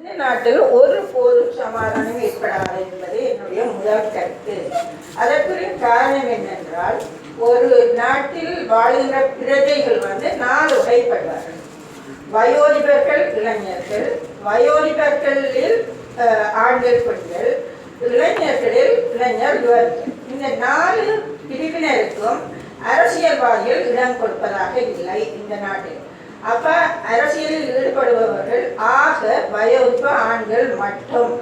இந்த நாட்டில் ஒரு போதும் சமாதானம் ஏற்படாது என்பது என்னுடைய முதல் கருத்து. அதற்குரிய காரணம் என்னென்றால் ஒரு நாட்டில் வாழ்கின்ற பிரஜைகள் வந்து நாலு வகைப்படுவார்கள். வயோதிபர்கள் இளைஞர்கள் வயோதிபர்களில் ஆண்கள் பெண்கள் இளைஞர்களில் இளைஞர் யுவதிகள் இந்த நாலு பிரிவினருக்கும் அரசியல்வாதிகள் இடம் கொடுப்பதாக இல்லை இந்த நாட்டில். அப்ப அரசியலில் ஈடுபடுபவர்கள் ஆக வயோதிப ஆண்கள் மட்டும்.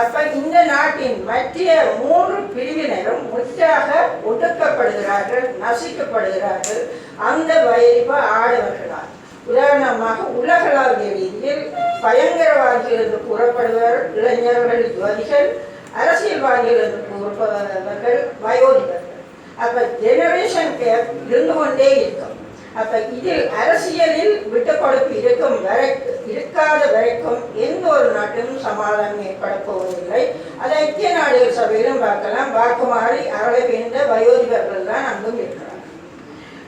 அப்ப இந்த நாட்டின் மத்திய மூன்று பிரிவினரும் முற்றாக ஒடுக்கப்படுகிறார்கள் நசிக்கப்படுகிறார்கள். அந்த வயோதிப ஆடவர்களால். உதாரணமாக உலகளாவிய ரீதியில் பயங்கரவாதிகள் என்று இளைஞர்கள் யுவதிகள் அரசியல்வாதிகள் என்று கூறப்படுபவர்கள் வயோதிபர்கள் அப்ப ஜெனரேஷன் கேப் இருந்து கொண்டே இருக்கும். அப்ப இதில் அரசியலில் விட்டு கொடுப்பு இருக்கும் வரைக்கும் இருக்காத வரைக்கும் எந்த ஒரு நாட்டிலும் சமாதானம் ஏற்பட போவதில்லை. அதை ஐக்கிய நாடுகள் சபையிலும் பார்க்கலாம். வாக்குமாறி அறளை வேண்ட வயோதிபர்கள் தான் அங்கும் இருக்கிறார்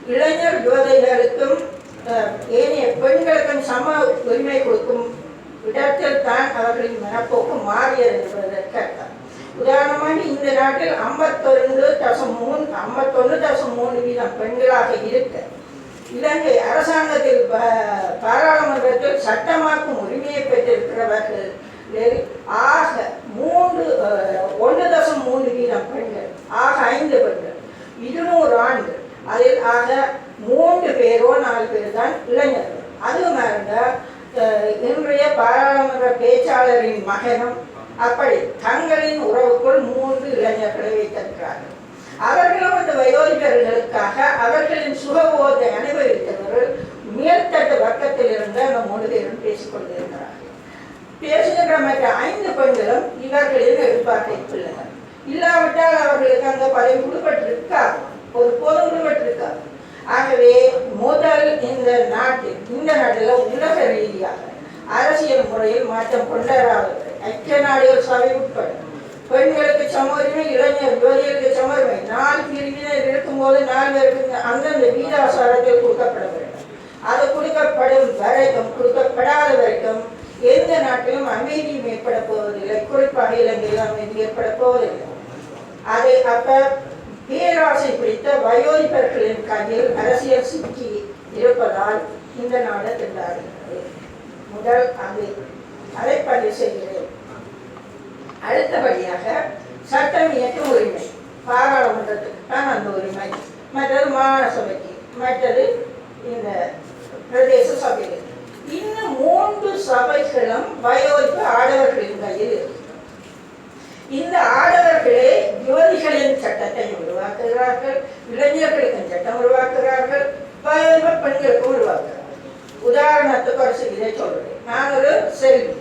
இளைஞர் யுவதைகளுக்கும் ஏனைய பெண்களுக்கும் சம உரிமை கொடுக்கும் இடத்தில் தான் அவர்களின் மனப்போக்கு மாறியது என்பதற்கு அர்த்தம் உதாரணமாக இந்த நாட்டில் ஐம்பத்தொன்று தசம் மூணு ஐம்பத்தொன்று தசம் மூணு வீதம் பெண்களாக இருக்க இலங்கை அரசாங்கத்தில் பாராளுமன்றத்தில் சட்டமாக்கும் உரிமையை பெற்றிருக்கிறவர்கள் ஆக மூன்று ஒன்று தசம் மூன்று வீதம் பெண்கள் ஆக ஐந்து பெண்கள் இருநூறு ஆண்கள். அதில் ஆக மூன்று பேரோ நாலு பேர் தான் இளைஞர்கள் அது இருந்தால் இன்றைய பாராளுமன்ற பேச்சாளரின் மகனும் அப்படி தங்களின் உறவுக்குள் மூன்று இளைஞர்களை வைத்திருக்கிறார்கள். அவர்களும் அந்த வயோதிகர்களுக்காக அவர்களின் சுகபோதை அனுபவித்தவர்கள் மேல்தட்டு வர்க்கத்தில் இருந்து அந்த மூணு பேரும் பேசுகின்ற மற்ற ஐந்து பெண்களும் இவர்களின் எதிர்பார்ப்பை பிள்ளைகள் இல்லாவிட்டால் அவர்களுக்கு அந்த பதவி விடுபட்டிருக்காது ஒரு போதும் விடுபட்டிருக்காது ஆகவே முதல் இந்த நாட்டில் இந்த நாட்டில் உலக ரீதியாக அரசியல் முறையில் மாற்றம் கொண்டாடாதவர்கள் ஐக்கிய நாடுகள் சபை உட்பட பெண்களுக்கு சம உரிமை இளைஞர் யுவதிகளுக்கு சம உரிமை நாலு பிரிவினர் இருக்கும்போது நாலு பேருக்கு அந்தந்த வீதாசாரத்தில் கொடுக்கப்பட வேண்டும். அது கொடுக்கப்படும் வரைக்கும் கொடுக்கப்படாத வரைக்கும் எந்த நாட்டிலும் அமைதியும் ஏற்பட போவதில்லை. குறிப்பாக இலங்கையில் அமைதி ஏற்பட போவதில்லை. அதை அப்ப பேராசை பிடித்த வயோதிபர்களின் கையில் அரசியல் சிக்கி இருப்பதால் இந்த நாடு திண்டாடுகிறது முதல் அது. அதை பதிவு செய்கிறேன். அடுத்தபடியாக சட்டம் இயற்றும் உரிமை. பாராளுமன்றத்துக்கு தான் அந்த உரிமை. மற்றது மாகாண சபைக்கு. மற்றது இந்த பிரதேச சபைக்கு. இன்னும் மூன்று சபைகளும் வயோதிப்பு ஆடவர்களின் கையில் இருக்கு இந்த ஆடவர்களே யுவதிகளின் சட்டத்தை உருவாக்குகிறார்கள் இளைஞர்களுக்கும் சட்டம் உருவாக்குகிறார்கள் வயோதிப்பு பெண்களுக்கும் உருவாக்குகிறார்கள். உதாரணத்துக்கு ஒரு இதை சொல்றேன். நான் ஒரு செல்வி.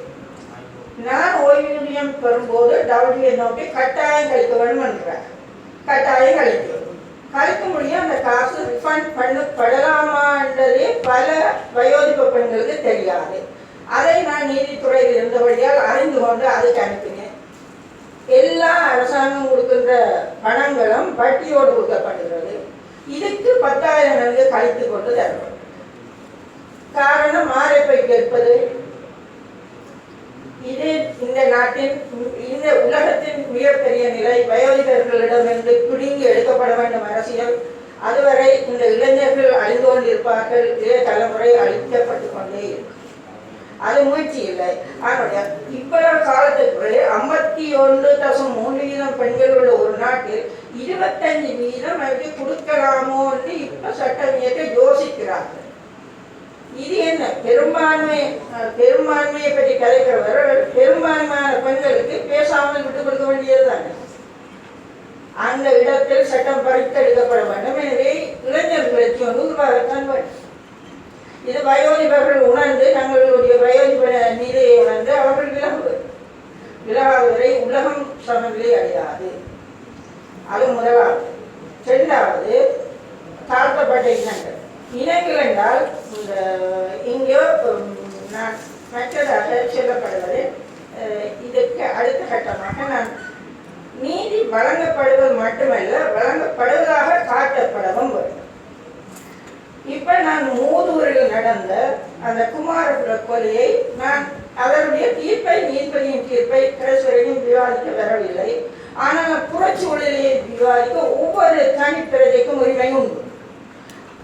நான் ஓய்வூதியம் பெறும்போது டவுடியை நோக்கி கட்டாயம் கழிக்க வேண்டும் கட்டாயம் கழிக்க கழிக்க முடியும் அந்த காசு ரிஃபண்ட் பண்ணப்படலாமான்றதே பல வயோதிப பெண்களுக்கு தெரியாது. அதை நான் நீதித்துறையில் இருந்தபடியால் அறிந்து கொண்டு அதுக்கு அனுப்பினேன். எல்லா அரசாங்கம் கொடுக்கின்ற பணங்களும் வட்டியோடு கொடுக்கப்படுகிறது. இதுக்கு பத்தாயிரம் நன்கு கழித்து கொண்டு தரணும். காரணம் மாரப்பை கேட்பது இது இந்த நாட்டின் இந்த உலகத்தின் மிகப்பெரிய நிலை வயோதிகர்களிடமிருந்து பிடுங்கி எடுக்கப்பட வேண்டும் அரசியல். அதுவரை இந்த இளைஞர்கள் அழிந்து கொண்டிருப்பார்கள். இளைய தலைமுறை அழிக்கப்பட்டு கொண்டே இருக்கும். அது முயற்சி இல்லை. ஆனால் இவ்வளவு காலத்துக்குள்ளே ஐம்பத்தி ஒன்று தசம் மூன்று வீதம் பெண்கள் உள்ள ஒரு நாட்டில் இருபத்தஞ்சு வீதம் அவருக்கு கொடுக்கலாமோன்னு இப்ப சட்டம் இயற்ற யோசிக்கிறார்கள். இது என்ன? பெரும்பான்மை பெரும்பான்மையை பற்றி கலைக்கிறவர்கள் பெரும்பான்மையான பெண்களுக்கு பேசாமல் விட்டுக் கொடுக்க வேண்டியது தானே அந்த இடத்தில் சட்டம் பறித்தெடுக்கப்பட வேண்டும். எனவே இளைஞர்களுக்கு வந்து உருவாகத்தான் வேண்டும். இது வயோதிபர்கள் உணர்ந்து தங்களுடைய வயோதிப நிலையை உணர்ந்து அவர்கள் விலகுவது விலகாதவரை உலகம் சமநிலை அடையாது. அது முதலாவது. இரண்டாவது தாழ்த்தப்பட்ட இனங்கள். இனங்கள் என்றால் இந்த இங்கோ நான் மற்றதாக சொல்லப்படுவது இதற்கு அடுத்த கட்டமாக நான் நீதி வழங்கப்படுவது மட்டுமல்ல வழங்கப்படுவதாக காட்டப்படவும் வேண்டும். இப்ப நான் மூதூரில் நடந்த அந்த குமாரபுர கொலையை நான் அதனுடைய தீர்ப்பை தீர்ப்பை கடைசி வரைக்கும் விவாதிக்க வரவில்லை. ஆனால் புறச்சூழலை விவாதிக்க ஒவ்வொரு தனி தனிப்பிரதைக்கும் உரிமை உண்டு.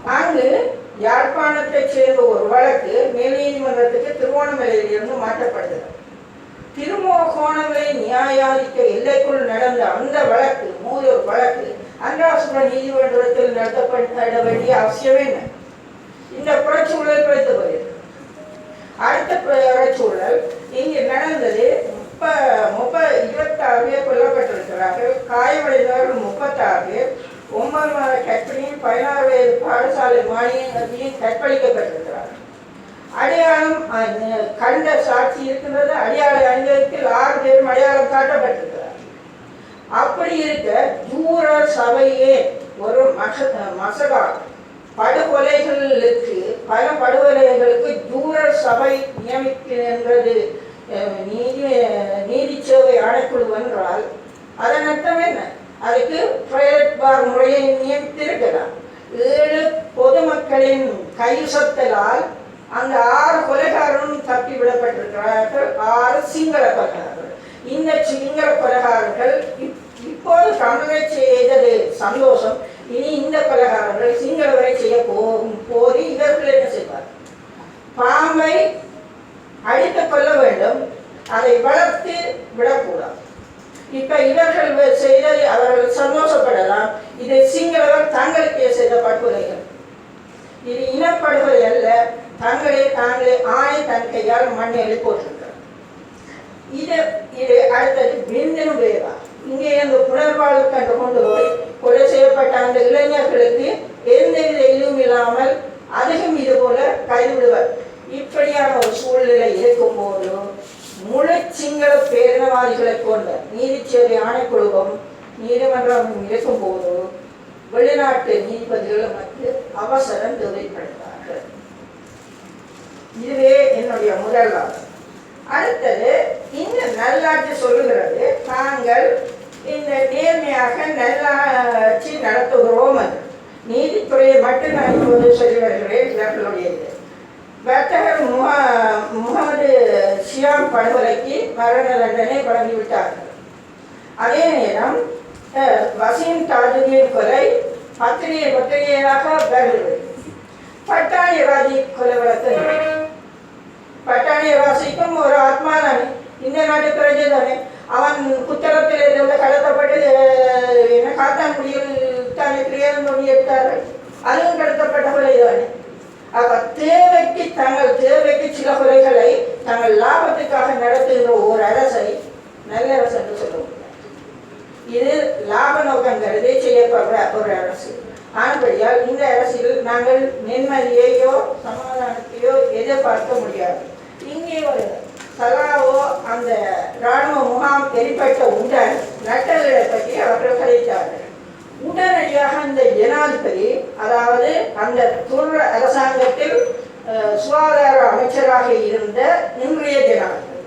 அங்கு யாழ்ப்பாணத்தைச் சேர்ந்த ஒரு வழக்கு மேல்நீதிமன்றத்துக்கு திருவோணமலையிலிருந்து மாற்றப்படுகிறது திருமோகோணமலை நியாயாதிக்க எல்லைக்குள் நடந்த அந்த வழக்கு மூதூர் வழக்கு அன்றாசுர நீதிமன்றத்தில் நடத்தப்பட வேண்டிய அவசியம் என்ன இந்த புறச்சூழல் கிடைத்து போயிருக்கு அடுத்த புறச்சூழல் இங்கு நடந்தது முப்ப முப்ப இருபத்தாறு பேர் கொல்லப்பட்டிருக்கிறார்கள் காயமடைந்தவர்கள் முப்பத்தாறு பேர் ஒன்பது மாத கற்பிணியும் பதினாறு வயது பாடசாலை மானியங்களையும் கற்பழிக்கப்பட்டிருக்கிறார். அடையாளம் கண்ட சாட்சி இருக்கின்றது. அடையாள அணிவதற்கு ஆறு பேரும் அடையாளம் காட்டப்பட்டிருக்கிறார். அப்படி இருக்க தூர சபையே ஒரு மச மசகா. படுகொலைகளுக்கு பல படுகொலைகளுக்கு தூர சபை நியமிக்கின்றது. நீதி நீதி சேவை ஆணைக்குழு என்றால் அதன் அர்த்தம் என்ன? அதுக்கு பிரைவேட் பார் முறையை நியமித்திருக்கிறார். ஏழு பொதுமக்களின் கைசத்தலால் அந்த ஆறு கொலைகாரரும் தப்பி விடப்பட்டிருக்கிறார்கள். ஆறு சிங்கள கொலைகாரர்கள். இந்த சிங்கள கொலைகாரர்கள் இப்போது தமிழை செய்தது சந்தோஷம். இனி இந்த கொலைகாரர்கள் சிங்களவரை செய்ய போகும். போது இவர்கள் என்ன செய்வார்? பாம்பை அடித்து கொள்ள வேண்டும். அதை வளர்த்து விடக்கூடாது. இப்ப இவர்கள் செய்ததை அவர்கள் சந்தோஷப்படலாம். இது சிங்களவர் தங்களுக்கே செய்த படுகொலைகள் இது இனப்படுகொலை அல்ல தங்களே தாங்களே ஆணை தன் கையால் மண்ணெளி போட்டிருக்கிறார் இது இது அடுத்தது பிரிந்தனும் வேவா இங்கே அந்த புனர்வாழ்வு கண்டு கொண்டு போய் கொலை செய்யப்பட்ட அந்த இளைஞர்களுக்கு எந்தவித இதுவும் இல்லாமல் அதிகம் இது போல கைவிடுவர். இப்படியான ஒரு சூழ்நிலை இருக்கும்போது முழு சிங்கள பேரினவாதிகளை கொண்ட நீதிச்சேரி ஆணைக்குழுவும் நீதிமன்றம் இருக்கும்போது வெளிநாட்டு நீதிபதிகள் வந்து அவசரம் தேவைப்படுகிறார்கள். இதுவே என்னுடைய முதல் அடுத்தது இந்த நல்லாட்சி சொல்லுகிறது நாங்கள் இந்த நேர்மையாக நல்லாட்சி நடத்துகிறோம் என்று. நீதித்துறையை மட்டும் நான் இப்போது சொல்லி வருகிறேன் இது வர்த்தகர் முக முகமது ஷியாம் படுகொலைக்கு மரண தண்டனை வழங்கிவிட்டார்கள் அதே நேரம் வசீம் தாஜுதீன் கொலை பத்திரிகை பத்திரிகையாக வருகிறது பட்டாணியவாதி கொலை வழக்கு. பட்டாணியவாசிக்கும் ஒரு ஆத்மா தானே இந்த நாட்டு பிரஜை தானே அவன் புத்தகத்தில் இருந்து கடத்தப்பட்டு அஹ், என்ன காத்தான்குடியில் தானே பிரியாதம் பண்ணி எடுத்தார்கள். அதுவும் கடத்தப்பட்ட கொலை தானே அப்ப தேவைக்கு தங்கள் தேவைக்கு சில குறைகளை தங்கள் லாபத்துக்காக நடத்துகிற ஒரு அரசை நல்ல அரசு என்று சொல்ல இது லாப நோக்கம் கருதி செய்யப்படுற ஒரு அரசு. ஆனபடியால் இந்த அரசில் நாங்கள் நிம்மதியையோ சமாதானத்தையோ எதிர்பார்க்க முடியாது. இங்கே ஒரு சலாவோ அந்த இராணுவ முகாம் எரிப்பட்ட உடன் நட்ட உடனடியாக அந்த ஜனாதிபதி அதாவது அந்த துற அரசாங்கத்தில் சுகாதார அமைச்சராக இருந்த இன்றைய ஜனாதிபதி.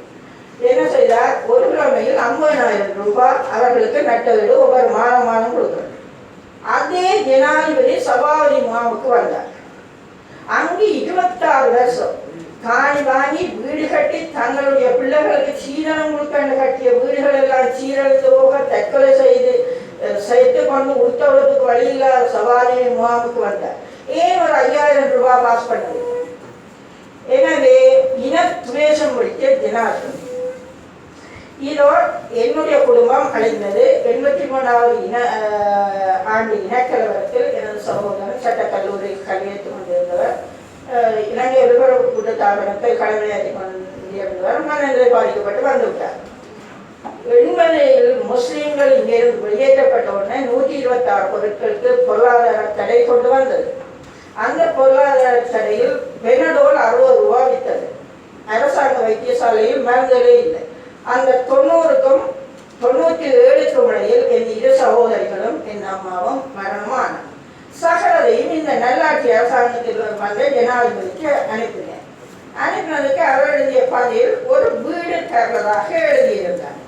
என்ன செய்தார்? ஒரு கிழமையில் ஐம்பதாயிரம் ரூபாய் அவர்களுக்கு நட்டவீடு ஒவ்வொரு மாதம் மாதம் கொடுக்கிறார். அதே ஜனாதிபதி சபாபதி முகாமுக்கு வந்தார். அங்கு இருபத்தாறு வருஷம் காணி வாங்கி வீடு கட்டி தங்களுடைய பிள்ளைகளுக்கு சீதனம் கொடுக்க கட்டிய வீடுகள் எல்லாம் சீரழித்து போக தற்கொலை செய்து சேர்த்து கொண்டு உத்தவளுக்கு வழி இல்லாத சபாதி முகாமுக்கு வந்தார் ஏன் ஒரு ஐயாயிரம் ரூபாய் பாஸ் பண்ணது எனவே இன துவேஷம் முடித்த ஜனாதிபதி. இதோ என்னுடைய குடும்பம் அழிந்தது. எண்பத்தி மூணாவது இன ஆண்டு இனக்கலவரத்தில் எனது சகோதரன் சட்டக்கல்லூரி கல்வியத்து கொண்டிருந்தவர். அஹ், இலங்கை விவரவு கூட்டத்தாபனத்தை கடமையாற்றி கொண்டிருந்தவர். மனநிலை பாதிக்கப்பட்டு வந்துவிட்டார். எண்பதில் முஸ்லீம்கள் இங்கிருந்து வெளியேற்றப்பட்ட உடனே நூற்றி இருபத்தாறு பொருட்களுக்கு பொருளாதார தடை கொண்டு வந்தது. அந்த பொருளாதார தடையில் பெனடோல் அறுபது ரூபா வித்தது. அரசாங்க வைத்தியசாலையில் மருந்துகளே இல்லை. அந்த தொண்ணூறுக்கும் தொண்ணூற்றி ஏழுக்கும் இடையில் என் இரு சகோதரிகளும் என் அம்மாவும் மரணமான சகலதையும் இந்த நல்லாட்சி அரசாங்கத்தில் வந்த ஜனாதிபதிக்கு அனுப்பினேன். அனுப்பினதுக்கு அவர் எழுதிய பதில் ஒரு வீடு தருவதாக எழுதியிருந்தார்.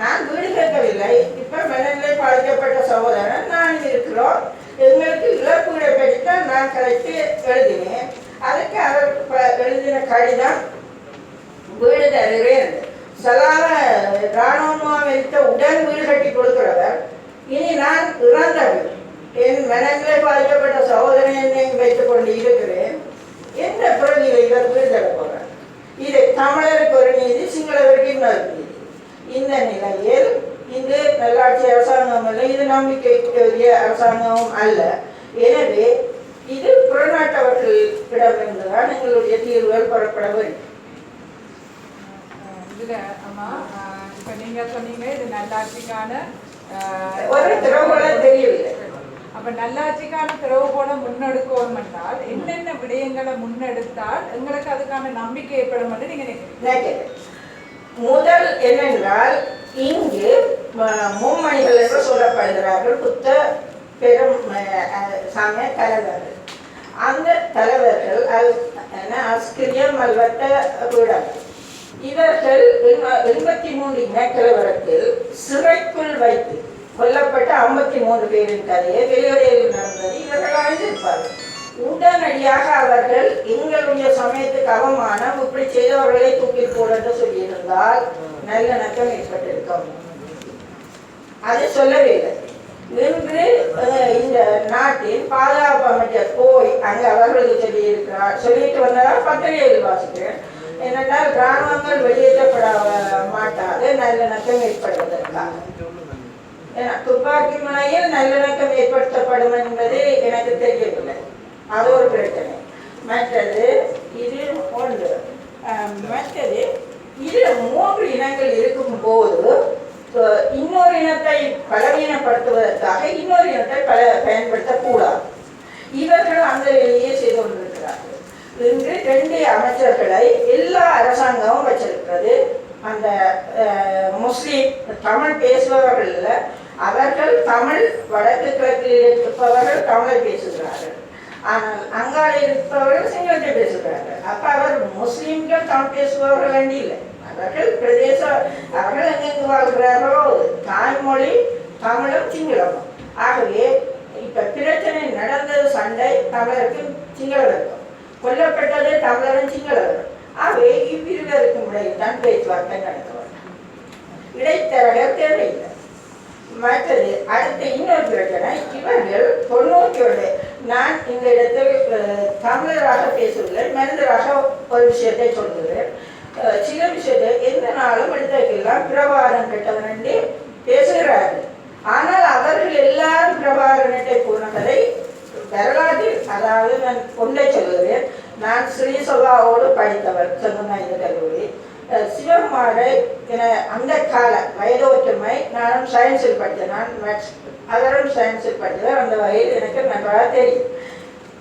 நான் வீடு கேட்கவில்லை இப்போ மனநிலை பாதிக்கப்பட்ட சகோதரன் நான் இருக்கிறோம். எங்களுக்கு இழப்புகளை பற்றி தான் நான் கலைத்து எழுதினேன். அதுக்கு அவர் எழுதின கடிதம் வீடு தருகிறேன் சலாம இராணுவமாக வைத்த உடன் வீடு கட்டி கொடுக்கிறவர். இனி நான் இறந்தவர். என் மனநிலை பாதிக்கப்பட்ட சகோதரனை வைத்துக் கொண்டு இருக்கிறேன் என்ற பிறவியில் இவர் தர போகிறார் இதை தமிழருக்கு ஒரு நீதி சிங்களவருக்கு இன்னொரு இந்த நிலையில் இது நல்லாட்சி அரசாங்கம் அல்ல இது நம்பிக்கைக்குரிய அரசாங்கமும் அல்ல. எனவே இது புறநாட்டவர்களிடமிருந்துதான் எங்களுடைய தீர்வுகள் பெறப்பட வேண்டும். இதுல அம்மா இப்ப சொன்னீங்க இது நல்லாட்சிக்கான ஒரு திறவுகோலம் தெரியவில்லை. அப்ப நல்லாட்சிக்கான திறவுகோலம் முன்னெடுக்கணும் என்றால் என்னென்ன விடயங்களை முன்னெடுத்தால் எங்களுக்கு அதுக்கான நம்பிக்கை ஏற்படும் என்று நீங்க நினைக்கிறீங்க. முதல் என்னென்றால் இங்கு மும்மணிகள் என்று சொல்லப்படுகிறார்கள் புத்த பெரும் சாமிய தலைவர்கள். அந்த தலைவர்கள் அல் என்ன, அஸ்கிரிய மல்வட்ட பீடம் இவர்கள் எண்பத்தி மூன்று இனக்கலவரத்தில் சிறைக்குள் வைத்து கொல்லப்பட்ட ஐம்பத்தி மூன்று பேரின் கதையை வெளியுறையில் நடந்தது. இவர்கள் அறிந்திருப்பார்கள் உடனடியாக அவர்கள் எங்களுடைய சமயத்துக்கு அவமானம் இப்படி செய்தவர்களை தூக்கி போடுறது சொல்லியிருந்தால் நல்லிணக்கம் ஏற்பட்டிருக்கும். அது சொல்லவே இல்லை இன்று இந்த நாட்டின் பாதுகாப்பு அமைச்சர் போய் அங்கே அவர்களுக்கு சொல்லியிருக்கிறார் சொல்லிட்டு வந்ததால் பத்திரிகையில் வாசிக்கிறேன். என்னென்றால் கிராமங்கள் வெளியேற்றப்பட மாட்டாது நல்லிணக்கம் ஏற்படுவதற்காக ஏன்னா, துப்பாக்கி முனையில் நல்லிணக்கம் ஏற்படுத்தப்படும் என்பது எனக்கு தெரியவில்லை. அது ஒரு பிரச்சனை. மற்றது இது ஒன்று. மற்றது இது மூன்று இனங்கள் இருக்கும் போது இன்னொரு இனத்தை பலவீனப்படுத்துவதற்காக இன்னொரு இனத்தை பல பயன்படுத்தக்கூடாது. இவர்கள் அந்த வேலையே செய்து கொண்டிருக்கிறார்கள். இன்று ரெண்டு அமைச்சர்களை எல்லா அரசாங்கமும் வச்சிருக்கிறது. அந்த முஸ்லீம் தமிழ் பேசுபவர்கள் அவர்கள் தமிழ் வடக்கு கிழக்கில் இருப்பவர்கள் தமிழை பேசுகிறார்கள். ஆனால் அங்காள இருப்பவர்கள் சிங்களத்தை பேசுகிறார்கள் அப்ப அவர் முஸ்லீம்கள் தான் பேசுபவர்கள் வேண்டி இல்லை அவர்கள் பிரதேச அவர்கள் எங்கெங்கு வாழ்கிறார்களோ தாய்மொழி தமிழும் சிங்களமும். ஆகவே இப்ப பிரச்சனை நடந்தது சண்டை தமிழருக்கும் சிங்களருக்கும். கொல்லப்பட்டது தமிழரும் சிங்களரும் ஆகவே இவ்விருவருக்கும் முறையில் தான் பேச்சுவார்த்தை நடத்த வேண்டும் இடைத்தரகர் தேவையில்லை. மற்றது அடுத்த இன்னொரு பிரச்சனை இவர்கள் தொண்ணூற்றோடு நான் இந்த இடத்தில் தமிழராக பேசுகிறேன் மனிதராக ஒரு விஷயத்தை சொல்கிறேன். சில விஷயத்தை எந்த நாளும் எடுத்ததுக்கெல்லாம் பிரபாரம் கெட்டவன் என்று பேசுகிறார்கள். ஆனால் அவர்கள் எல்லாரும் பிரபாகரனத்தை போனதை வரலாற்றில் அதாவது நான் ஒன்றை சொல்கிறேன். நான் ஸ்ரீசபாவோடு படித்தவர் செங்கநாயுத கல்லூரி. சிவகுமாரை என அந்த கால வயதோற்றுமை நானும் சயின்ஸில் படித்தேன். நான் மேக்ஸ் அவரும் சயின்ஸில் அந்த வகையில் எனக்கு நல்லா தெரியும்.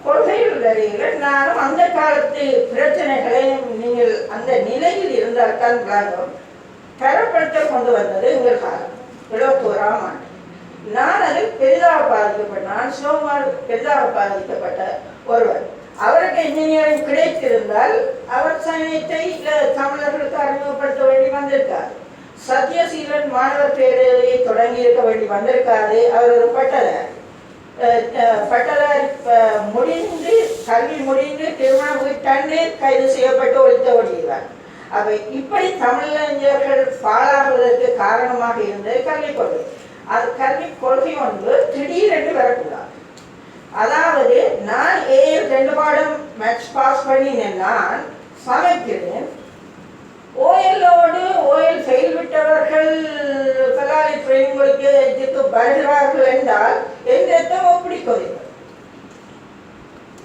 கொள்கைகள் வரையில் நானும் அந்த காலத்து பிரச்சனைகளை நீங்கள் அந்த நிலையில் இருந்தால் தான் விளங்கும் தரப்படுத்த கொண்டு வந்தது எங்கள் காலம் எழுபத்தோராம் ஆண்டு. நான் அதில் பெரிதாக பாதிக்கப்பட்ட நான் சிவகுமார் பெரிதாக பாதிக்கப்பட்ட ஒருவர். அவருக்கு இன்ஜினியரிங் கிடைத்திருந்தால் அவர் சமயத்தை தமிழர்களுக்கு அறிமுகப்படுத்த வேண்டி வந்திருக்கார். சத்யசீலன் மாணவர் பேரவையை தொடங்கி இருக்க வேண்டி வந்திருக்காரு அவர் ஒரு பட்டதாரி அஹ் முடிந்து கல்வி முடிந்து திருமணம் வீட்டாண்டு கைது செய்யப்பட்டு ஒழித்த ஓடுகிறார் அவை இப்படி தமிழறிஞர்கள் பாழாவதற்கு காரணமாக இருந்தது கல்விக் கொள்கை. அது கல்விக் கொள்கை ஒன்று திடீரென்று வரக்கூடாது. அதாவது நான் ஏ ரெண்டு பாடம் மேட்ச் பாஸ் பண்ணினேன் நான் சமைக்கிறேன் ஓஎல்லோடு ஓஎல் ஃபெயில் விட்டவர்கள் கலாலி ட்ரைனிங்களுக்கு இதுக்கு வருகிறார்கள் என்றால் எந்த எத்தம் எப்படி கொதிக்கும்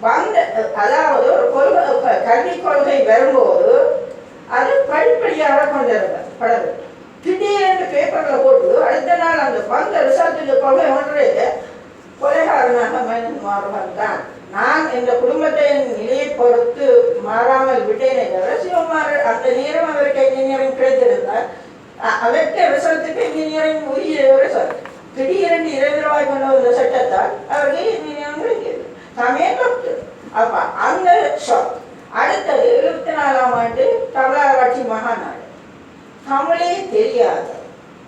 வந்த அதாவது ஒரு கொள்கை கல்விக் கொள்கை வரும்போது அது படிப்படியாக கொண்டிருந்தது திடீரென்று பேப்பரில் போட்டு அடுத்த நாள் அந்த வந்த ரிசல்ட்டுக்கு கொள்கை ஒன்றே கொலைகாரனாக மனிதன் மாறுவன் தான். நான் இந்த குடும்பத்தின் நிலையை பொறுத்து மாறாமல் விட்டேனே தவிர சிவகுமார் அந்த நேரம் அவருக்கு இன்ஜினியரிங் கிடைத்திருந்தார். அ- அவருக்கு இன்ஜினியரிங் உரிய ரிசல்ட் திடீரென்று இருபது ரூபாய் கொண்டு வந்த சட்டத்தால் அவருக்கு இன்ஜினியரிங் கிடைக்கிறது சமயம் அப்ப அந்த ஷாக் அடுத்தது எழுபத்தி நாலாம் ஆண்டு தமிழராட்சி மகாநாடு. தமிழே தெரியாது.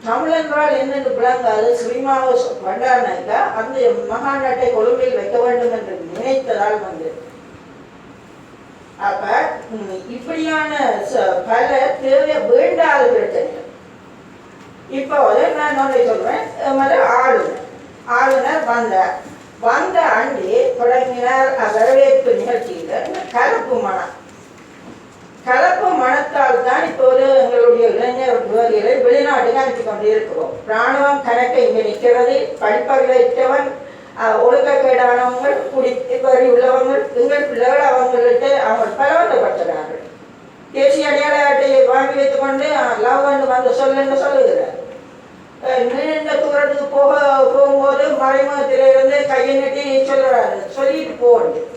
தமிழ் என்றால் என்னென்று விளங்காது. ஸ்ரீமாவ பண்டாரனாக்கா அந்த மகாநாட்டை கொழும்பில் வைக்க வேண்டும் என்று நினைத்ததால் வந்து அப்ப இப்படியான ச- பல தேவை வேண்டாத பிரச்சனை இப்போ வந்து நான் ஒன்றை சொல்றேன். எமது ஆளுநர் ஆளுநர் வந்தார் வந்த அண்டி தொடங்கினார். வரவேற்பு நிகழ்ச்சியில் கலப்பு மனம். கலப்பு மனத்தால் தான் இப்போது எங்களுடைய இளைஞர் யுவதிகளை வெளிநாட்டுக்கு அனுப்பி கொண்டு இருக்கிறோம் ராணுவம் கணக்கு இங்கே நிற்கிறது. படிப்பறிவற்றவன் ஒழுக்கக்கேடானவங்கள் குடித்து குடி வரி உள்ளவங்கள் எங்கள் பிள்ளைகள் அவங்கள்ட்ட அவங்க பலவந்தப்படுத்துகிறார்கள் தேசிய அடையாள அட்டையை வாங்கி வைத்துக்கொண்டு லவ் வந்து சொல்லுன்னு சொல்லுகிறார். நீண்ட தூரத்துக்கு போக போகும்போது மறைமுகத்திலிருந்து கையை நட்டி சொல்லுறாரு சொல்லிட்டு போகணும்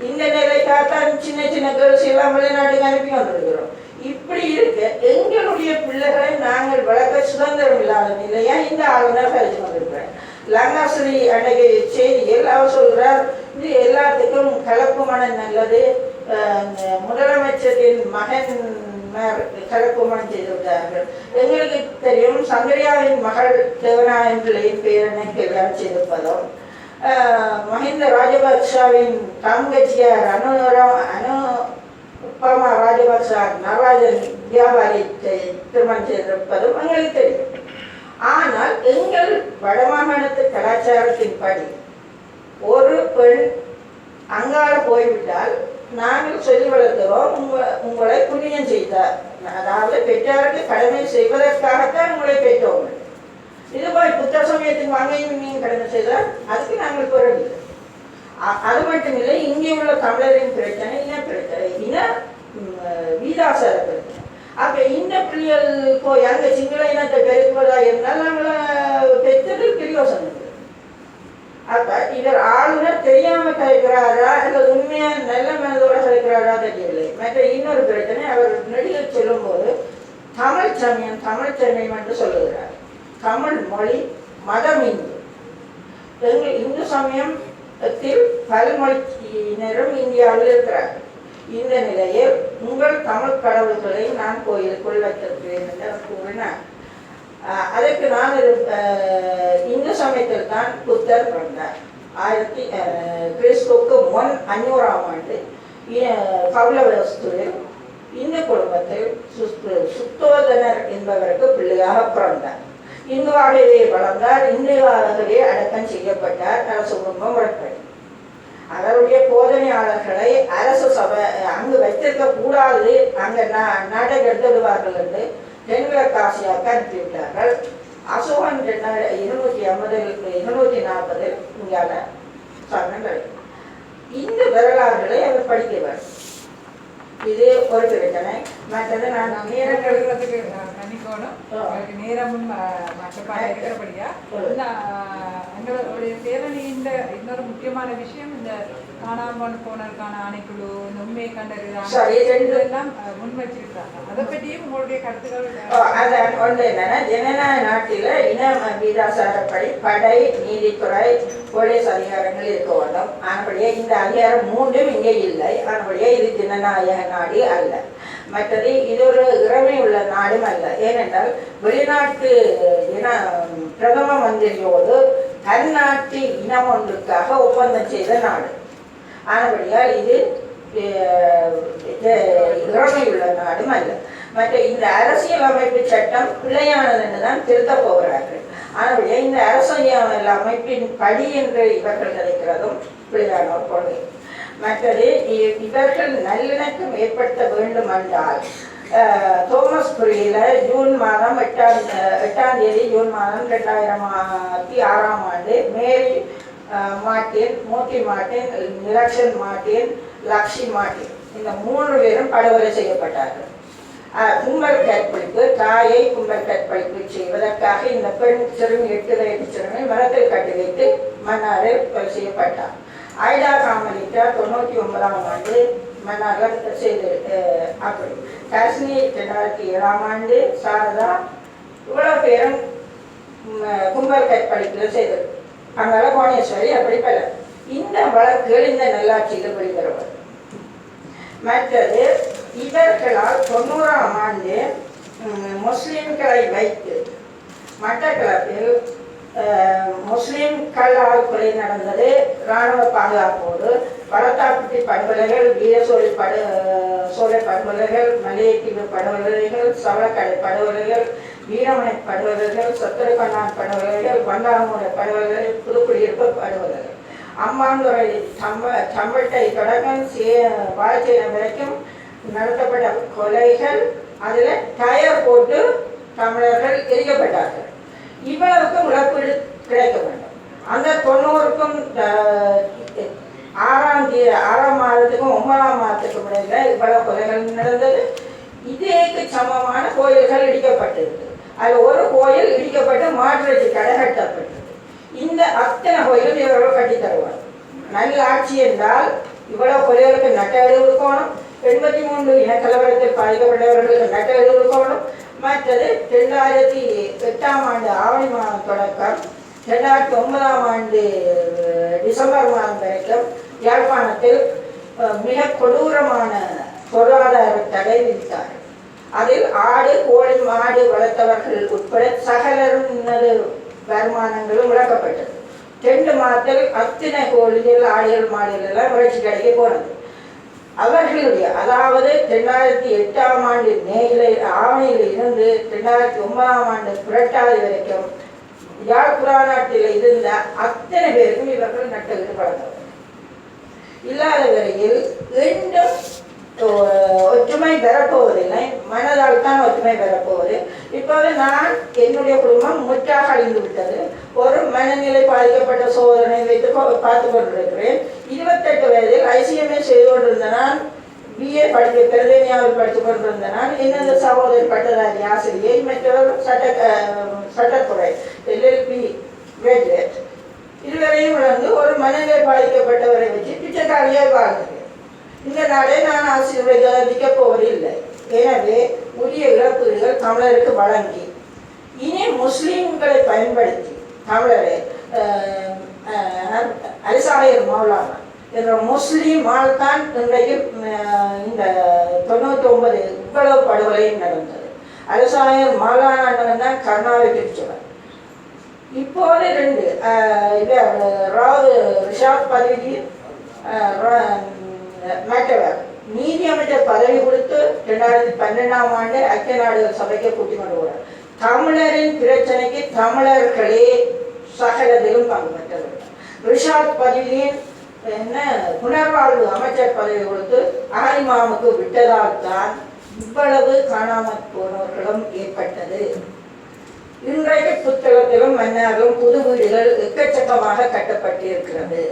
இந்த நிலைக்காகத்தான் சின்ன சின்ன கேர்ள்ஸ் எல்லாம் வெளிநாட்டுக்கு அனுப்பி கொண்டிருக்கிறோம் இப்படி இருக்க எங்களுடைய பிள்ளைகளை நாங்கள் வளர்க்க சுதந்திரம் இல்லாத நிலையா இந்த ஆளுநர் கழிச்சு கொண்டிருக்கிறார் லங்காஸ்ரீ அன்னைக்கு செய்தியில் அவர் சொல்கிறார் இது எல்லாத்துக்கும் கலப்பு மனம் நல்லது முதலமைச்சரின் மகன் கலப்பு மனம் செய்திருக்கிறார்கள். எங்களுக்கு தெரியும் சங்கரியாவின் மகள் தேவநாயகன் பிள்ளையின் பேரனை கல்யாணம் செய்திருப்பதும் மஹிந்த ராஜபக்ஷவின் தங்கச்சியார் அனுரம் அனு உப்பமா ராஜபக்ஷ நடராஜன் வியாபாரி திருமணம் செய்திருப்பதும் எங்களுக்கு தெரியும். ஆனால் எங்கள் வடமாகாணத்து கலாச்சாரத்தின்படி ஒரு பெண் அங்கால போய்விட்டால் நாங்கள் சொல்லி வளர்க்கிறோம் உங்க உங்களை புண்ணியம் செய்தார். அதாவது பெற்றாருக்கு கடமை செய்வதற்காகத்தான் உங்களை பெற்றோங்க இது போய் புத்த சமயத்துக்கு வாங்கையும் நீங்கள் கடமை செய்தால் அதுக்கு நாங்கள் போறதில்லை அது மட்டும் இல்லை இங்கே உள்ள தமிழரின் பிரச்சனை இன பிரச்சனை இன வீதாசார பிரச்சனை. அப்ப இந்த பிள்ளைகள் போய் அங்க சிங்கள இனத்தை பெருக்குவதா இருந்தால் நாங்கள பெற்றது பிரியோசனம். இல்லை. அப்ப இவர் ஆளுநர் தெரியாம கலைக்கிறாரா அல்லது உண்மையா நல்ல மனதோட கலைக்கிறாரா தெரியவில்லை. மற்ற இன்னொரு பிரச்சனை அவர் நடிகர் சொல்லும்போது தமிழ் சமயம் தமிழ் சமயம் என்று சொல்லுகிறார். தமிழ் மொழி மதம் இந்து எங்கள் இந்து சமயத்தில் பல்மொழியினரும் இந்தியாவில் இருக்கிறார்கள். இந்த நிலையில் உங்கள் தமிழ் கடவுள்களை நான் கோயிலுக்குள் வைத்திருக்கிறேன் என்று கூறினார். அதற்கு நான் இந்து சமயத்தில் தான் புத்தர் பிறந்தார். ஆயிரத்தி ஆஹ், கிறிஸ்துவுக்கு முன் அஞ்சூறாம் ஆண்டு பவுலவஸ்துவில் இந்த குடும்பத்தில் சுத்து- சுத்தோதனர் என்பவருக்கு பிள்ளையாக பிறந்தார். இந்துவாகவே வளர்ந்தார். இன்றைவாகவே அடக்கம் செய்யப்பட்டார். அரசு குடும்பம் முறைப்படி அவருடைய போதனையாளர்களை அரசு சபை அங்கு வைத்திருக்க கூடாது அங்கே நா- நாட்டை எடுத்துடுவார்கள் என்று தென்கிழக்காசியாக ஆசியாவுக்கு அனுப்பிவிட்டார்கள் அசோகன் ரெண்டாயிர- இருநூத்தி ஐம்பதில் இருநூத்தி நாற்பதில் இங்கால சொன்னங்கள் இந்த வரலாறுகளை அவர் படிக்கிறார் இது ஒரு பிரச்சனை மற்றது நான் நேரங்கள் நேரங்களுக்கு மன்னிக்கணும் நேரமும் இருக்கிறபடியா. எங்களுடைய பேரணியின் இன்னொரு முக்கியமான விஷயம் இந்த காணாமல் போனதற்கான ஆணைக்குழு இந்த உண்மையை ரெண்டு- எல்லாம் அஹ், முன் வச்சிருக்காங்க. அதை பற்றியும் உங்களுடைய கருத்துக்கள் ஒன்று என்னன்னா ஜனநாயக நாட்டில் இன வீதாசாரப்படி படை நீதித்துறை போலீஸ் அதிகாரங்கள் இருக்க வேண்டும். ஆனபடியே இந்த அதிகாரம் மூன்றும் இங்கே இல்லை. ஆனபடியே இது ஜனநாயக நாடு அல்ல. மற்றது இது ஒரு இறமை உள்ள நாடும் அல்ல. ஏனென்றால் வெளிநாட்டு இன பிரதம மந்திரியோடு தன்னாட்டு இனம் ஒன்றுக்காக ஒப்பந்தம் செய்த நாடு. ஆனபடியால் இது அஹ், நாடும் அல்ல. மற்ற இந்த அரசியல் அமைப்பு சட்டம் பிழையானது தான் திருத்தப் போகிறார்கள். ஆனபடியா இந்த அரசியல் அமைப்பின் படி என்று இவர்கள் நினைக்கிறதும் பிழையான கொள்கை. மற்றது இவர்கள் நல்லிணக்கம் ஏற்படுத்த வேண்டும் என்றால் தோமஸ் புரியில ஜூன் மாதம் எட்டாம் எட்டாம் தேதி ஜூன் மாதம் ரெண்டாயிரத்தி ஆறாம் ஆண்டு மேரி மாட்டேன் மார்ட்டின் மாட்டேன் நிலக்ஷன் மாட்டேன் லக்ஷி மாட்டேன். இந்த மூன்று பேரும் படுகொலை செய்யப்பட்டார்கள். கும்பல் கற்பழிப்பு தாயை கும்பல் கற்பழிப்பு செய்வதற்காக இந்த பெண் சிறுமி எட்டு வயது சிறுமி மரத்தில் கட்டி வைத்து மன்னாரில் கொலை செய்யப்பட்டார். ஐடா காமலிக்கா தொண்ணூற்றி ஒன்பதாம் ஆண்டு மன்னார்கள் செய்து அப்படி. காஷ்மீர் ரெண்டாயிரத்தி ஏழாம் ஆண்டு சாரதா இவ்வளோ பேரும் கும்பல் கற்பழிப்பில் செய்தது. அங்கால கோணேஸ்வரி அப்படி பல இந்த வழக்குகள் இந்த நல்லாட்சியில் வெளிவருவது மற்றது இவர்களால் தொண்ணூறாம் ஆண்டு முஸ்லீம்களை முஸ்லிம்களை வைத்து மட்டக்களப்பில் அஹ், முஸ்லிம்களால் கொலை நடந்தது இராணுவ பாதுகாப்போடு வளத்தாப்பட்டி படுகொலைகள் வீரசோழி படு சோலை படுகொலைகள் மலையத்தீவு படுகொலைகள் சவளக்கடை படுகொலைகள் வீரமனை படுவர்கள் சொத்தரக்கண்ணான் படுவர்கள் வண்டாமூட படுவர்கள் புதுக்குடியிருப்பு படுவர்கள் அம்மாந்துறை சம்ப தம்பட்டை தொடக்கம் சே வாழைச்சேனம் வரைக்கும் நடத்தப்பட்ட கொலைகள் அதில் டயர் போட்டு தமிழர்கள் எரிக்கப்பட்டார்கள். இவ்வளவுக்கும் இழப்பீடு கிடைக்க வேண்டும். அந்த தொண்ணூறுக்கும் ஆறாம் தே ஆறாம் மாதத்துக்கும் ஒன்பதாம் மாதத்துக்கும் இடையில இவ்வளவு கொலைகள் நடந்தது. இதேக்கு சமமான கோயில்கள் இடிக்கப்பட்டிருக்கு. அது ஒரு கோயில் இடிக்கப்பட்டு மாற்றுவச்சு கடை கட்டப்பட்டது. இந்த அத்தனை கோயிலும் இவர்கள் கட்டி தருவார். நல்ல ஆட்சி என்றால் இவ்வளவு கொலைகளுக்கு நட்டவெளி கொடுக்கணும். எண்பத்தி மூன்று இனக்கலவரத்தில் பாதிக்கப்பட்டவர்களுக்கு நட்டவெளி கொடுக்கணும். மற்றது ரெண்டாயிரத்தி எட்டாம் ஆண்டு ஆவணி மாதம் தொடக்கம் ரெண்டாயிரத்தி ஒன்பதாம் ஆண்டு டிசம்பர் மாதம் வரைக்கும் யாழ்ப்பாணத்தில் மிக கொடூரமான பொருளாதார தடை விதித்தார்கள். அதில் ஆடு கோழி மாடு வளர்த்தவர்கள் உட்பட சகலரும் இன்னது வருமானங்களும் விளக்கப்பட்டது ரெண்டு மாதத்தில் அத்தனை கோழிகள் ஆடுகள் மாடுகள் எல்லாம் வளர்ச்சி கடைக்கு போனது. அவர்களுடைய அதாவது ரெண்டாயிரத்தி எட்டாம் ஆண்டு மேல ஆவணியில் இருந்து ரெண்டாயிரத்தி ஒன்பதாம் ஆண்டு புரட்டாதி வரைக்கும் யாழ்ப்புறாநாட்டில் இருந்த அத்தனை பேருக்கும் இவர்கள் நட்டு ஈடுபடுத்தவர் இல்லாத வரையில் மீண்டும் ஒற்றுமை பெறப்போவதில்லை. மனதால் தான் ஒற்றுமை பெறப்போவது. இப்போது நான் என்னுடைய குடும்பம் முற்றாக அழிந்து விட்டது. ஒரு மனநிலை பாதிக்கப்பட்ட சோதனை வைத்து பார்த்து கொண்டிருக்கிறேன். இருபத்தெட்டு வயதில் ஐசிஎம்ஏ செய்து கொண்டிருந்த நான் பிஏ படிக்க பிரதேனியாவில் படித்துக் கொண்டிருந்த நான் எனது சகோதரி பட்டதாரி ஆசிரியை மற்றவர் சட்ட சட்டத்துறை எல்எல்பி கிராஜுவேட் இருவரையும் வளர்ந்து ஒரு மனநிலை பாதிக்கப்பட்டவரை வச்சு பிச்சைக்காரியாக வாழ்ந்தது இந்த நாடே நான் ஆசீர்வதிக்க போவதில்லை. எனவே உரிய இழப்பீடுகள் தமிழருக்கு வழங்கி இனி முஸ்லீம்களை பயன்படுத்தி தமிழரை அரிசாயர் மௌலானா என்ற முஸ்லீம் ஆள் தான் இன்றைக்கு இந்த தொண்ணூற்றி ஒன்பது இவ்வளவு படுகொலையும் நடந்தது. அரசாயர் மௌலானாண்டவன் தான் கருணாவை பிரிச்சவர் இப்போது ரெண்டு இது ராவ் ரிஷாத் பதவி மேட்டவர். நீதி அமைச்சர் பதவி கொடுத்து ரெண்டாயிரத்தி பன்னெண்டாம் ஆண்டு ஐக்கிய நாடுகள் சபைக்கு கூட்டி கொண்டு போறார். தமிழரின் பிரச்சனைக்கு தமிழர்களே சகலத்திலும் பங்கு பெற்றவர்கள் ரிஷாத் பதவியின் என்ன புனர்வாழ்வு அமைச்சர் பதவி கொடுத்து ஆரிமாமுக்கு விட்டதால் தான் இவ்வளவு காணாமல் போனவர்களும் ஏற்பட்டது. இன்றைக்கு புத்தகத்திலும் மன்னாரிலும் புது வீடுகள் எக்கச்சக்கமாக கட்டப்பட்டிருக்கிறது.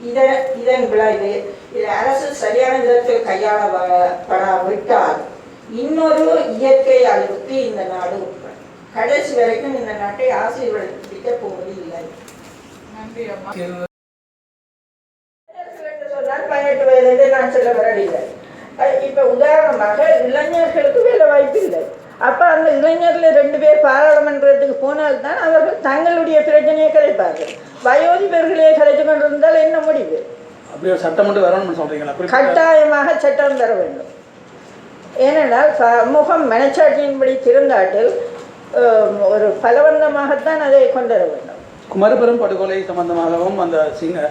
இதன் இதன் விளைவு இது அரசு சரியான விதத்தில் கையாளப்படாவிட்டால் இன்னொரு இயற்கை அழிவுக்கு இந்த நாடு உட்படும். கடைசி வரைக்கும் இந்த நாட்டை ஆசீர்வதிக்க போவது இல்லை பதினெட்டு வயதிலிருந்து நான் சொல்ல வரவில்லை. இப்ப உதாரணமாக இளைஞர்களுக்கு வேலை வாய்ப்பு இல்லை அப்ப அந்த இளைஞர்ல ரெண்டு பேர் பாராளுமன்றத்துக்கு போனால்தான் அவர்கள் தங்களுடைய பிரச்சனையை கிடைப்பார்கள் வயோதிபர்களே கிடைத்து கொண்டிருந்தால் என்ன முடிவு? அப்படி ஒரு சட்டம் மட்டும் வரணும்னு சொல்றீங்களா? கட்டாயமாக சட்டம் தர வேண்டும். ஏனென்றால் சமூகம் மனச்சாட்சியின்படி திருந்தாட்டில் ஒரு பலவந்தமாகத்தான் அதை கொண்டு வர வேண்டும். குமரபெரும் படுகொலை சம்பந்தமாகவும் அந்த சிங்க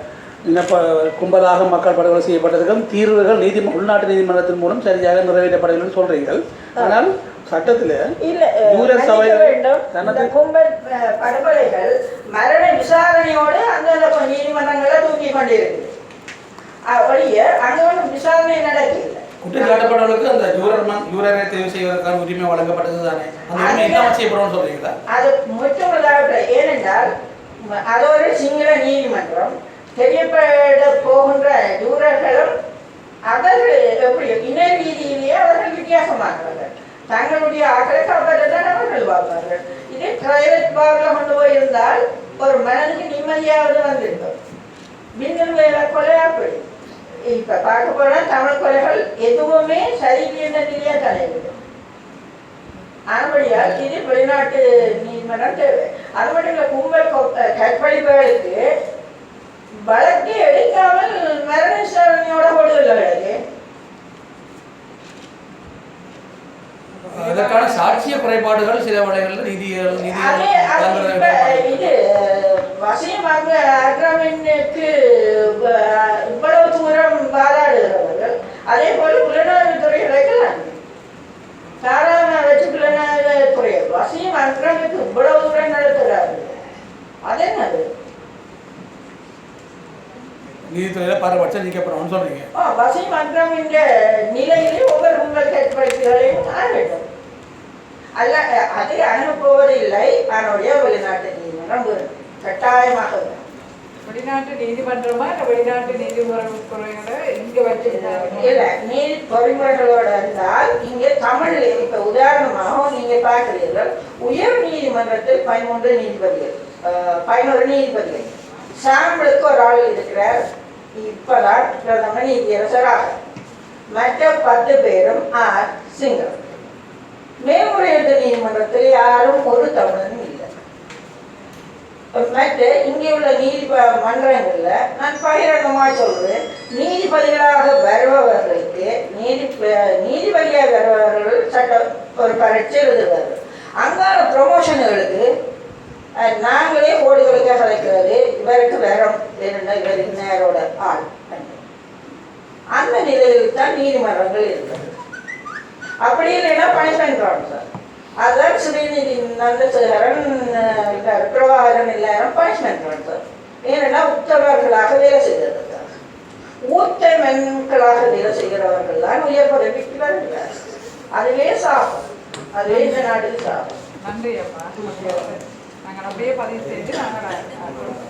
இனப்ப கும்பலாக மக்கள் படுகொலை செய்யப்பட்டதுக்கும் தீர்வுகள் நீதி உள்நாட்டு நீதிமன்றத்தின் மூலம் சரியாக நிறைவேற்றப்படவில்லைன்னு சொல்றீர்கள். ஆனால் சட்டத்தில் இல்ல கும்பல் படுகொலைகள் மரண விசாரணையோடு அந்தந்த நீதிமன்றங்களை தூக்கி கொண்டிருக்கு. ஒழிய அங்க ஒன்றும் விசாரணை நடக்கல குற்றச்சாட்டப்பட்டவர்களுக்கு அந்த யூரர் மன் யூரரை தேர்வு செய்வதற்கான உரிமை வழங்கப்பட்டது தானே? அந்த உரிமை இல்லாமல் செய்யப்படும்னு சொல்றீங்களா? அது முற்றுமுழுதாக ஏனென்றால் அது ஒரு சிங்கள நீதிமன்றம். தெரியப்பட போகின்ற யூரர்களும் அவர்கள் எப்படி இன ரீதியிலேயே அவர்கள் வித்தியாசமானவர்கள். தங்களுடைய ஆக்களை காப்பாற்றத்தான் அவர்கள் பார்ப்பார்கள் இதே பிரைவேட் பார்ல கொண்டு போயிருந்தால் ஒரு மனதுக்கு நிம்மதியாவது வந்திருக்கும். மின்னல் வேலை கொலை அப்படி இப்ப பார்க்க போனா தமிழ் கொலைகள் எதுவுமே சரியில்லையா தலைவிடும் ஆனபடியால் இது வெளிநாட்டு நீதிமன்றம் தேவை. அது மட்டும் இல்லை கும்பல் கற்பழிப்புகளுக்கு வழக்கு எடுக்காமல் மரண விசாரணையோட கொடுக்கல கிடையாது அதற்கான சாட்சிய குறைபாடுகள் சில வகைகளில் நீதி நீதி இது வசியமாக அக்ரமினுக்கு இவ்வளவு தூரம் வாதாடுகிறவர்கள் அதே போல புலனாய்வுத்துறை இழைக்கலாம் சாதாரண வச்சு புலனாய்வுத்துறை வசிய நீதித்துறையில் பாரபட்சம் நீக்கப்படும்னு சொல்றீங்க ஆ, பசிமன்றம் என்ற நிலையிலே ஒவ்வொரு உங்கள் கட்படுத்திகளையும் காண வேண்டும். அல்ல அது அனுப்புவதில்லை அதனுடைய வெளிநாட்டு நீதிமன்றம். கட்டாயமாக. வெளிநாட்டு நீதிமன்றமா இல்ல வெளிநாட்டு நீதிமுறைகளை எங்க வச்சிருந்தாங்க இல்ல நீதி பொறிமுறைகளோட இருந்தால் இங்கே தமிழ்ல இப்ப உதாரணமாக நீங்க பார்க்கிறீர்கள். உயர் நீதிமன்றத்தில் பதிமூன்று நீதிபதிகள் பதினோரு நீதிபதிகள். சாம்பிளுக்கு ஒரு ஆள் இருக்கிறார். இப்பதான் பிரதம நீதியரசராக. மற்ற பத்து பேரும் ஆர் சிங்கம் மேல்முறையீட்டு நீதிமன்றத்தில் யாரும் ஒரு தமிழனும் இல்லை. மற்ற இங்கே உள்ள நீதிபதி மன்றங்கள்ல நான் பகிரங்கமாக சொல்றேன். நீதிபதிகளாக வருபவர்களுக்கு நீதி நீதிபதியாக வருபவர்கள் சட்ட ஒரு பரீட்சை எழுதுவார்கள். அங்கான ப்ரொமோஷன்களுக்கு நாங்களே கோடிகளுக்காக கலைக்கிறது இவருக்கு வரும். வேணும்னா இவர் இன்னாரோட ஆள். அந்த நிலையில் தான் நீதிமன்றங்கள் இருக்கிறது அப்படி இல்லைன்னா பனிஷ்மெண்ட் சார் அதான் ஸ்ரீநிதி நந்தசேகரன் பிரபாகரன் எல்லாரும் பனிஷ்மெண்ட் சார் ஏன்னா உத்தவர்களாக வேலை செய்திருக்கிறார் ஊத்த மென்களாக வேலை செய்கிறவர்கள் தான் உயர் பதவிக்கு வருகிறார் அதுவே சாபம். அதுவே இந்த நாட்டுக்கு சாபம். நன்றி அம்மா நாங்கள் அப்படியே பதிவு செய்து நாங்கள்